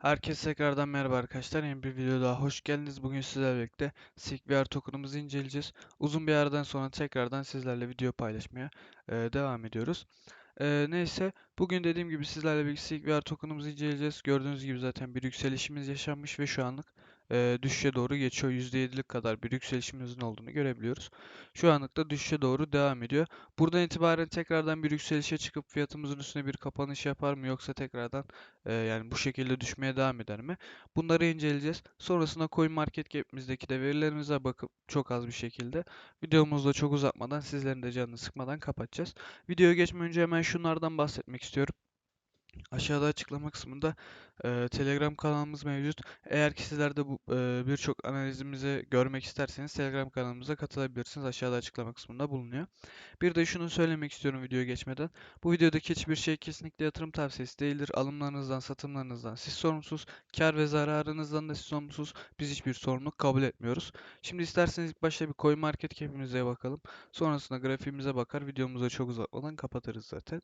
Herkese tekrardan merhaba arkadaşlar. Yeni bir video daha hoş geldiniz. Bugün sizlerle birlikte SIGVR token'ımızı inceleyeceğiz. Uzun bir aradan sonra tekrardan sizlerle video paylaşmaya e, devam ediyoruz. E, neyse bugün dediğim gibi sizlerle birlikte SIGVR token'ımızı inceleyeceğiz. Gördüğünüz gibi zaten bir yükselişimiz yaşanmış ve şu anlık e, düşüşe doğru geçiyor. %7'lik kadar bir yükselişimizin olduğunu görebiliyoruz. Şu anlık da düşüşe doğru devam ediyor. Buradan itibaren tekrardan bir yükselişe çıkıp fiyatımızın üstüne bir kapanış yapar mı yoksa tekrardan e, yani bu şekilde düşmeye devam eder mi? Bunları inceleyeceğiz. Sonrasında CoinMarketCap'imizdeki de verilerimize bakıp çok az bir şekilde videomuzu da çok uzatmadan sizlerin de canını sıkmadan kapatacağız. Videoya geçmeden önce hemen şunlardan bahsetmek istiyorum. Aşağıda açıklama kısmında e, Telegram kanalımız mevcut. Eğer ki sizler de e, birçok analizimizi görmek isterseniz Telegram kanalımıza katılabilirsiniz. Aşağıda açıklama kısmında bulunuyor. Bir de şunu söylemek istiyorum videoya geçmeden. Bu videodaki hiçbir şey kesinlikle yatırım tavsiyesi değildir. Alımlarınızdan, satımlarınızdan siz sorumsuz, kar ve zararınızdan da siz sorumsuz. Biz hiçbir sorumluluk kabul etmiyoruz. Şimdi isterseniz ilk başta bir coin market cap'imize bakalım. Sonrasında grafiğimize bakar. Videomuzu da çok uzatmadan kapatırız zaten.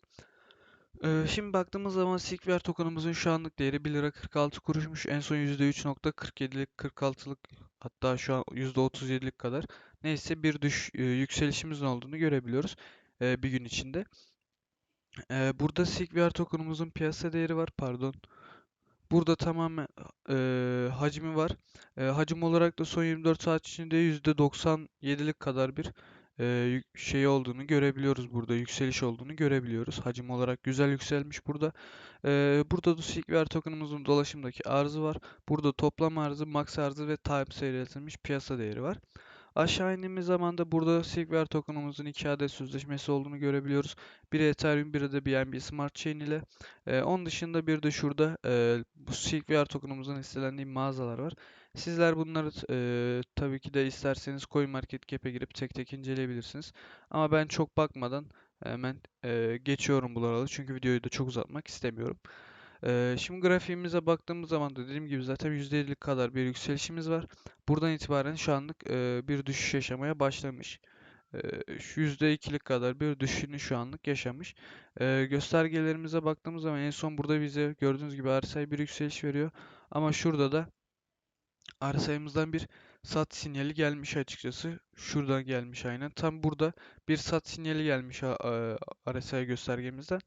Ee, şimdi baktığımız zaman SIGVR tokenımızın şu anlık değeri 1 lira 46 kuruşmuş. En son %3.47'lik 46'lık hatta şu an %37'lik kadar neyse bir düş e, yükselişimizin olduğunu görebiliyoruz e, bir gün içinde. E, burada SIGVR tokenımızın piyasa değeri var pardon. Burada tamamen e, hacmi var. E, hacim olarak da son 24 saat içinde %97'lik kadar bir e, şey olduğunu görebiliyoruz burada. Yükseliş olduğunu görebiliyoruz. Hacim olarak güzel yükselmiş burada. E, burada da SIGVR tokenımızın dolaşımdaki arzı var. Burada toplam arzı, max arzı ve time seyreltilmiş piyasa değeri var. Aşağı indiğimiz zaman da burada SIGVR tokenımızın 2 adet sözleşmesi olduğunu görebiliyoruz. Biri Ethereum, biri de BNB Smart Chain ile. Ee, onun dışında bir de şurada e, bu SIGVR tokenımızın listelendiği mağazalar var. Sizler bunları e, tabii ki de isterseniz CoinMarketCap'e girip tek tek inceleyebilirsiniz. Ama ben çok bakmadan hemen e, geçiyorum buraları çünkü videoyu da çok uzatmak istemiyorum. Şimdi grafiğimize baktığımız zaman da dediğim gibi zaten %50'lik kadar bir yükselişimiz var. Buradan itibaren şu anlık bir düşüş yaşamaya başlamış. E, şu %2'lik kadar bir düşüşünü şu anlık yaşamış. Göstergelerimize baktığımız zaman en son burada bize gördüğünüz gibi RSI bir yükseliş veriyor. Ama şurada da RSI'mızdan bir sat sinyali gelmiş açıkçası. Şuradan gelmiş aynen. Tam burada bir sat sinyali gelmiş RSI göstergemizden.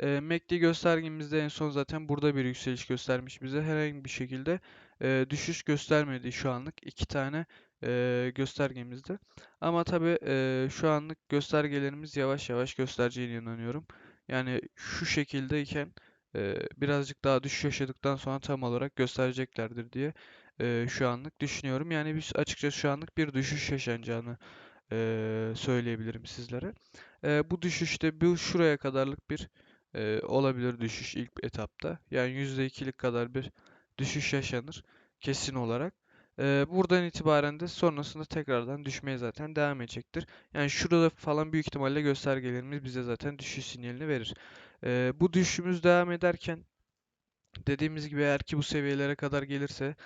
E, MACD göstergemizde en son zaten burada bir yükseliş göstermiş bize. Herhangi bir şekilde e, düşüş göstermedi şu anlık iki tane e, göstergemizde. Ama tabi e, şu anlık göstergelerimiz yavaş yavaş göstereceğine inanıyorum. Yani şu şekildeyken e, birazcık daha düşüş yaşadıktan sonra tam olarak göstereceklerdir diye e, şu anlık düşünüyorum. Yani biz açıkçası şu anlık bir düşüş yaşanacağını e, söyleyebilirim sizlere. E, bu düşüşte bu şuraya kadarlık bir e, olabilir düşüş ilk etapta. Yani %2'lik kadar bir düşüş yaşanır kesin olarak. E, buradan itibaren de sonrasında tekrardan düşmeye zaten devam edecektir. Yani şurada falan büyük ihtimalle göstergelerimiz bize zaten düşüş sinyalini verir. E, bu düşüşümüz devam ederken dediğimiz gibi eğer ki bu seviyelere kadar gelirse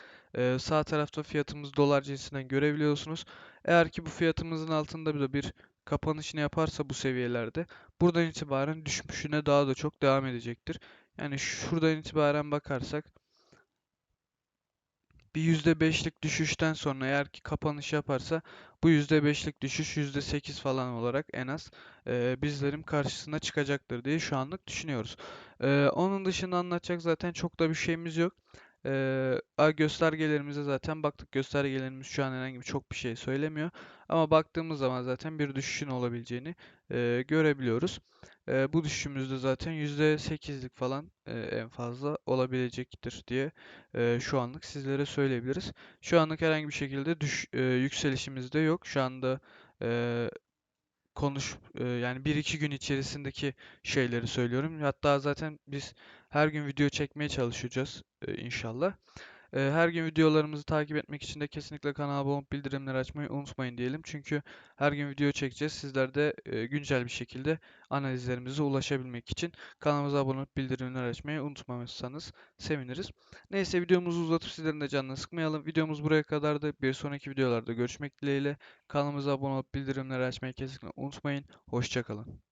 sağ tarafta fiyatımız dolar cinsinden görebiliyorsunuz. Eğer ki bu fiyatımızın altında bir kapanışını yaparsa bu seviyelerde buradan itibaren düşmüşüne daha da çok devam edecektir. Yani şuradan itibaren bakarsak bir %5'lik düşüşten sonra eğer ki kapanış yaparsa bu %5'lik düşüş %8 falan olarak en az e, bizlerin karşısına çıkacaktır diye şu anlık düşünüyoruz. E, onun dışında anlatacak zaten çok da bir şeyimiz yok. Ee, göstergelerimize zaten baktık. Göstergelerimiz şu an herhangi bir çok bir şey söylemiyor. Ama baktığımız zaman zaten bir düşüşün olabileceğini e, görebiliyoruz. E, bu düşüşümüzde zaten %8'lik falan e, en fazla olabilecektir diye e, şu anlık sizlere söyleyebiliriz. Şu anlık herhangi bir şekilde düş, e, yükselişimiz de yok. Şu anda e, konuş e, yani 1-2 gün içerisindeki şeyleri söylüyorum. Hatta zaten biz her gün video çekmeye çalışacağız e, inşallah. E, her gün videolarımızı takip etmek için de kesinlikle kanala abone olup bildirimleri açmayı unutmayın diyelim. Çünkü her gün video çekeceğiz. Sizler de e, güncel bir şekilde analizlerimize ulaşabilmek için kanalımıza abone olup bildirimleri açmayı unutmamazsanız seviniriz. Neyse videomuzu uzatıp sizlerin de canını sıkmayalım. Videomuz buraya kadardı. Bir sonraki videolarda görüşmek dileğiyle. Kanalımıza abone olup bildirimleri açmayı kesinlikle unutmayın. Hoşçakalın.